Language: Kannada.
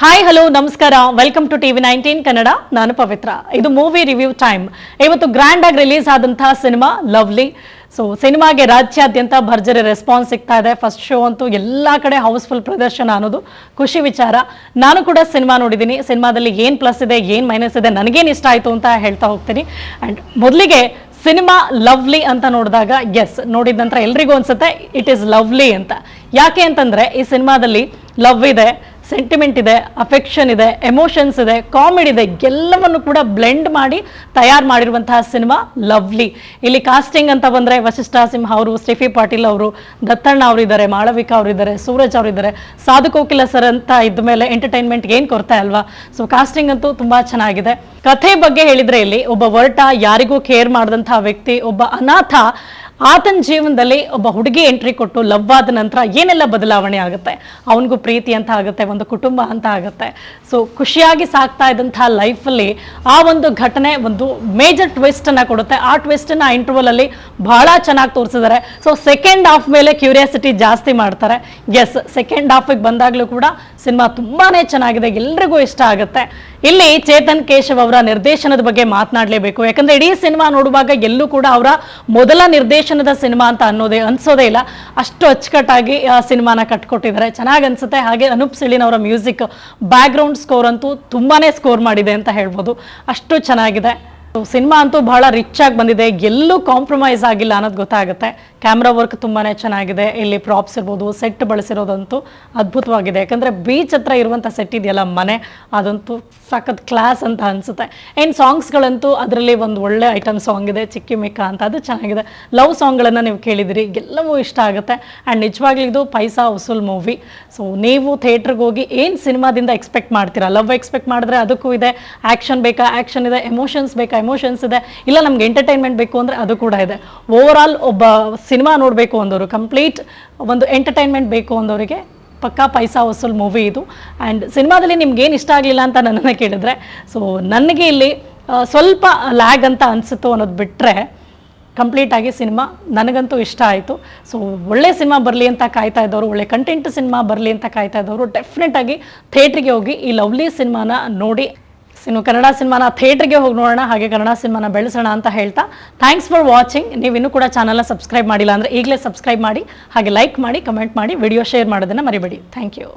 ಹಾಯ್ ಹಲೋ ನಮಸ್ಕಾರ. Welcome to TV nineteen Kannada ನಾನು ಪವಿತ್ರ. ಇದು ಮೂವಿ ರಿವ್ಯೂ ಟೈಮ್ ಇವತ್ತು ಗ್ರ್ಯಾಂಡ್ ಆಗಿ ರಿಲೀಸ್ ಆದಂತಹ ಸಿನಿಮಾ ಲವ್ಲಿ ಸೊ ಸಿನಿಮಾಗೆ ರಾಜ್ಯಾದ್ಯಂತ ಭರ್ಜರಿ ರೆಸ್ಪಾನ್ಸ್ ಸಿಗ್ತಾ ಇದೆ. ಫಸ್ಟ್ ಶೋ ಅಂತೂ ಎಲ್ಲ ಕಡೆ ಹೌಸ್ಫುಲ್ ಪ್ರದರ್ಶನ ಅನ್ನೋದು ಖುಷಿ ವಿಚಾರ. ನಾನು ಕೂಡ ಸಿನಿಮಾ ನೋಡಿದ್ದೀನಿ. ಸಿನಿಮಾದಲ್ಲಿ ಏನು ಪ್ಲಸ್ ಇದೆ, ಏನು ಮೈನಸ್ ಇದೆ, ನನಗೇನು ಇಷ್ಟ ಆಯಿತು ಅಂತ ಹೇಳ್ತಾ ಹೋಗ್ತೀನಿ. ಆ್ಯಂಡ್ ಮೊದಲಿಗೆ ಸಿನಿಮಾ ಲವ್ಲಿ ಅಂತ ನೋಡಿದಾಗ ಎಸ್ ನೋಡಿದ ನಂತರ ಎಲ್ರಿಗೂ ಅನ್ಸುತ್ತೆ ಇಟ್ ಈಸ್ ಲವ್ಲಿ ಅಂತ. ಯಾಕೆ ಅಂತಂದ್ರೆ ಈ ಸಿನಿಮಾದಲ್ಲಿ ಲವ್ ಇದೆ ಸೆಂಟಿಮೆಂಟ್ ಇದೆ ಅಫೆಕ್ಷನ್ ಇದೆ ಎಮೋಷನ್ಸ್ ಇದೆ ಕಾಮಿಡಿ ಇದೆ, ಎಲ್ಲವನ್ನು ಕೂಡ ಬ್ಲೆಂಡ್ ಮಾಡಿ ತಯಾರು ಮಾಡಿರುವಂತಹ ಸಿನಿಮಾ ಲವ್ಲಿ ಇಲ್ಲಿ ಕಾಸ್ಟಿಂಗ್ ಅಂತ ಬಂದರೆ ವಶಿಷ್ಠ ಸಿಂಹ ಅವರು ಸ್ಟೆಫಿ ಪಾಟೀಲ್ ಅವರು, ದತ್ತಣ್ಣ ಅವರಿದ್ದಾರೆ ಮಾಳವಿಕಾ ಅವರಿದ್ದಾರೆ ಸೂರಜ್ ಅವರಿದ್ದಾರೆ ಸಾಧು ಕೋಕಿಲ ಸರ್ ಅಂತ ಇದ್ದ ಮೇಲೆ ಎಂಟರ್ಟೈನ್ಮೆಂಟ್ಗೆ ಏನು ಕೊರತೆ ಅಲ್ವಾ? ಸೊ ಕಾಸ್ಟಿಂಗ್ ಅಂತೂ ತುಂಬ ಚೆನ್ನಾಗಿದೆ. ಕಥೆ ಬಗ್ಗೆ ಹೇಳಿದರೆ ಇಲ್ಲಿ ಒಬ್ಬ ಒರಟ ಯಾರಿಗೂ ಕೇರ್ ಮಾಡಿದಂತಹ ವ್ಯಕ್ತಿ, ಒಬ್ಬ ಅನಾಥ ಆತನ ಜೀವನದಲ್ಲಿ ಒಬ್ಬ ಹುಡುಗಿ ಎಂಟ್ರಿ ಕೊಟ್ಟು ಲವ್ ಆದ ನಂತರ ಏನೆಲ್ಲ ಬದಲಾವಣೆ ಆಗುತ್ತೆ? ಅವನಿಗೂ ಪ್ರೀತಿ ಅಂತ ಆಗುತ್ತೆ, ಒಂದು ಕುಟುಂಬ ಅಂತ ಆಗುತ್ತೆ. ಸೊ ಖುಷಿಯಾಗಿ ಸಾಕ್ತಾ ಇದ್ದಂತಹ ಲೈಫಲ್ಲಿ ಆ ಒಂದು ಘಟನೆ ಒಂದು ಮೇಜರ್ ಟ್ವಿಸ್ಟನ್ನು ಕೊಡುತ್ತೆ. ಆ ಟ್ವಿಸ್ಟನ್ನು ಇಂಟರ್ವಲಲ್ಲಿ ಬಹಳ ಚೆನ್ನಾಗಿ ತೋರಿಸಿದ್ದಾರೆ ಸೊ ಸೆಕೆಂಡ್ ಹಾಫ್ ಮೇಲೆ ಕ್ಯೂರಿಯಾಸಿಟಿ ಜಾಸ್ತಿ ಮಾಡ್ತಾರೆ. ಎಸ್ ಸೆಕೆಂಡ್ ಹಾಫಿಗೆ ಬಂದಾಗಲೂ ಕೂಡ ಸಿನಿಮಾ ತುಂಬಾ ಚೆನ್ನಾಗಿದೆ. ಎಲ್ರಿಗೂ ಇಷ್ಟ ಆಗುತ್ತೆ. ಇಲ್ಲಿ ಚೇತನ್ ಕೇಶವ್ ಅವರ ನಿರ್ದೇಶನದ ಬಗ್ಗೆ ಮಾತನಾಡಲೇಬೇಕು. ಯಾಕಂದ್ರೆ ಇಡೀ ಸಿನಿಮಾ ನೋಡುವಾಗ ಎಲ್ಲೂ ಕೂಡ ಅವರ ಮೊದಲ ನಿರ್ದೇಶನದ ಸಿನಿಮಾ ಅಂತ ಅನ್ನೋದೇ ಅನ್ಸೋದೇ ಇಲ್ಲ. ಅಷ್ಟು ಅಚ್ಚುಕಟ್ಟಾಗಿ, ಆ, ಸಿನಿಮಾನ ಕಟ್ಕೊಟ್ಟಿದ್ದಾರೆ. ಚೆನ್ನಾಗಿ ಅನ್ಸುತ್ತೆ. ಹಾಗೆ ಅನೂಪ್ ಸಿಳಿನ್ ಅವರ ಮ್ಯೂಸಿಕ್ ಬ್ಯಾಕ್ಗ್ರೌಂಡ್ ಸ್ಕೋರ್ ಅಂತೂ ತುಂಬಾನೇ ಸ್ಕೋರ್ ಮಾಡಿದೆ ಅಂತ ಹೇಳ್ಬೋದು. ಅಷ್ಟು ಚೆನ್ನಾಗಿದೆ. ಸಿನಿಮಾ ಅಂತೂ ಬಹಳ ರಿಚ್ ಆಗಿ ಬಂದಿದೆ. ಎಲ್ಲೂ ಕಾಂಪ್ರಮೈಸ್ ಆಗಿಲ್ಲ ಅನ್ನೋದು ಗೊತ್ತಾಗುತ್ತೆ. ಕ್ಯಾಮ್ರಾ ವರ್ಕ್ ತುಂಬಾನೇ ಚೆನ್ನಾಗಿದೆ. ಇಲ್ಲಿ ಪ್ರಾಪ್ಸ್ ಇರ್ಬೋದು ಸೆಟ್ ಬಳಸಿರೋದಂತೂ ಅದ್ಭುತವಾಗಿದೆ. ಯಾಕಂದ್ರೆ ಬೀಚ್ ಹತ್ರ ಇರುವಂಥ ಸೆಟ್ ಇದೆಯಲ್ಲ ಮನೆ, ಅದಂತೂ ಸಖತ್ ಕ್ಲಾಸ್ ಅಂತ ಅನ್ಸುತ್ತೆ. ಏನು ಸಾಂಗ್ಸ್ಗಳಂತೂ ಅದರಲ್ಲಿ ಒಂದು ಒಳ್ಳೆ ಐಟಮ್ ಸಾಂಗ್ ಇದೆ ಚಿಕ್ಕಿ ಮಿಕ್ಕ ಅಂತ. ಅದು ಚೆನ್ನಾಗಿದೆ. ಲವ್ ಸಾಂಗ್ಗಳನ್ನು ನೀವು ಕೇಳಿದಿರಿ. ಎಲ್ಲವೂ ಇಷ್ಟ ಆಗುತ್ತೆ. ಅಂಡ್ ನಿಜವಾಗ್ಲೂ ಇದು ಪೈಸಾ ವಸೂಲ್ ಮೂವಿ ಸೊ ನೀವು ಥಿಯೇಟ್ರಿಗೆ ಹೋಗಿ ಏನ್ ಸಿನಿಮಾದಿಂದ ಎಕ್ಸ್ಪೆಕ್ಟ್ ಮಾಡ್ತೀರಾ? ಲವ್ ಎಕ್ಸ್ಪೆಕ್ಟ್ ಮಾಡಿದ್ರೆ ಅದಕ್ಕೂ ಇದೆ. ಆಕ್ಷನ್ ಬೇಕಾ? ಆ್ಯಕ್ಷನ್ ಇದೆ. ಎಮೋಷನ್ಸ್ ಬೇಕಾ? ಎಮೋಷನ್ಸ್ ಇದೆ. ಇಲ್ಲ, ನಮ್ಗೆ ಎಂಟರ್ಟೈನ್ಮೆಂಟ್ ಬೇಕು ಅಂದರೆ ಅದು ಕೂಡ ಇದೆ. ಓವರ್ ಆಲ್ ಒಬ್ಬ ಸಿನಿಮಾ ನೋಡಬೇಕು ಅಂದವರು ಕಂಪ್ಲೀಟ್ ಒಂದು ಎಂಟರ್ಟೈನ್ಮೆಂಟ್ ಬೇಕು ಅಂದವರಿಗೆ ಪಕ್ಕಾ ಪೈಸಾ ವಸೂಲ್ ಮೂವಿ ಇದು. ಆ್ಯಂಡ್ ಸಿನಿಮಾದಲ್ಲಿ ನಿಮ್ಗೆ ಏನು ಇಷ್ಟ ಆಗಲಿಲ್ಲ ಅಂತ ನನ್ನನ್ನು ಕೇಳಿದ್ರೆ ಸೊ ನನಗೆ ಇಲ್ಲಿ ಸ್ವಲ್ಪ ಲ್ಯಾಗ್ ಅಂತ ಅನಿಸುತ್ತೋ ಅನ್ನೋದು ಬಿಟ್ಟರೆ ಕಂಪ್ಲೀಟಾಗಿ ಸಿನಿಮಾ ನನಗಂತೂ ಇಷ್ಟ ಆಯಿತು. ಸೊ ಒಳ್ಳೆ ಸಿನಿಮಾ ಬರಲಿ ಅಂತ ಕಾಯ್ತಾ ಇದ್ದವರು, ಒಳ್ಳೆ ಕಂಟೆಂಟ್ ಸಿನಿಮಾ ಬರಲಿ ಅಂತ ಕಾಯ್ತಾ ಇದ್ದವರು ಡೆಫಿನೆಟಾಗಿ ಥಿಯೇಟ್ರಿಗೆ ಹೋಗಿ ಈ ಲವ್ಲಿ ಸಿನಿಮಾನ ನೋಡಿ ಸಿನಿಮಾ ಕನ್ನಡ ಸಿನಿಮಾನ ಥಿಯೇಟರ್ಗೆ ಹೋಗಿ ನೋಡೋಣ, ಹಾಗೆ ಕನ್ನಡ ಸಿನಿಮಾನ ಬೆಳೆಸೋಣ ಅಂತ ಹೇಳ್ತಾ ಥ್ಯಾಂಕ್ಸ್ ಫಾರ್ ವಾಚಿಂಗ್ ನೀವು ಇನ್ನೂ ಕೂಡ ಚಾನಲ್ನ ಸಬ್ಸ್ಕ್ರೈಬ್ ಮಾಡಿಲ್ಲ ಅಂದರೆ ಈಗಲೇ ಸಬ್ಸ್ಕ್ರೈಬ್ ಮಾಡಿ, ಹಾಗೆ ಲೈಕ್ ಮಾಡಿ ಕಮೆಂಟ್ ಮಾಡಿ ವಿಡಿಯೋ ಶೇರ್ ಮಾಡೋದನ್ನು ಮರಿಬೇಡಿ. Thank you